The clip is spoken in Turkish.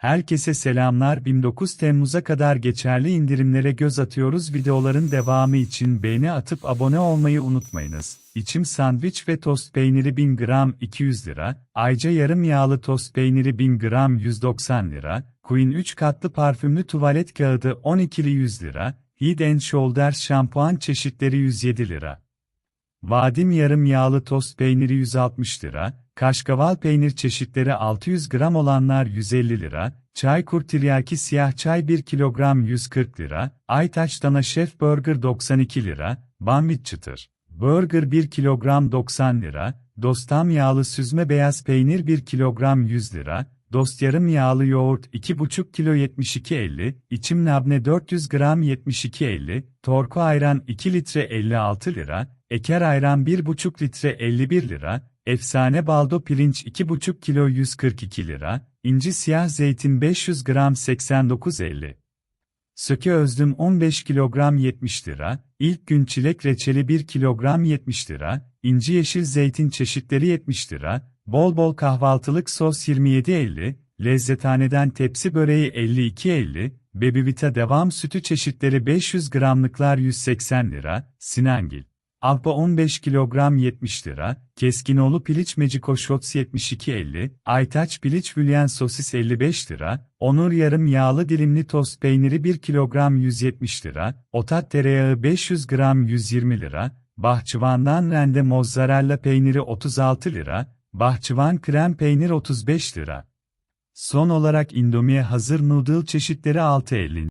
Herkese selamlar. 29 Temmuz'a kadar geçerli indirimlere göz atıyoruz. Videoların devamı için beğeni atıp abone olmayı unutmayınız. İçim sandviç ve tost peyniri 1000 gram 200 lira, Ayca yarım yağlı tost peyniri 1000 gram 190 lira, Queen 3 katlı parfümlü tuvalet kağıdı 12'li 100 lira, Head Shoulders şampuan çeşitleri 107 lira. Vadim yarım yağlı tost peyniri 160 lira, kaşkaval peynir çeşitleri 600 gram olanlar 150 lira, Çaykur tiryaki siyah çay 1 kilogram 140 lira, Aytaç Dana Şef Burger 92 lira, Banvit çıtır. Burger 1 kilogram 90 lira, Dostam yağlı süzme beyaz peynir 1 kilogram 100 lira, Dost yarım yağlı yoğurt 2,5 kilo 72.50, içim labne 400 gram 72.50, Torku ayran 2 litre 56 lira, Eker ayran 1,5 litre 51 lira, Efsane baldo pirinç 2,5 kilo 142 lira, inci siyah zeytin 500 gram 89.50. Söke özlüm 15 kilogram 70 lira, ilk gün çilek reçeli 1 kilogram 70 lira, inci yeşil zeytin çeşitleri 70 lira, bol bol kahvaltılık sos 27.50, lezzethaneden tepsi böreği 52.50, Bebivita devam sütü çeşitleri 500 gramlıklar 180 lira, Sinangil. Alpa 15 kilogram 70 lira, Keskinoğlu piliç Meciko Shots 72.50, Aytaç piliç Hülyen sosis 55 lira, Onur yarım yağlı dilimli tost peyniri 1 kilogram 170 lira, Otat tereyağı 500 gram 120 lira, Bahçıvan'dan rende mozzarella peyniri 36 lira, Bahçıvan krem peynir 35 lira. Son olarak Indomie hazır noodle çeşitleri 6.50.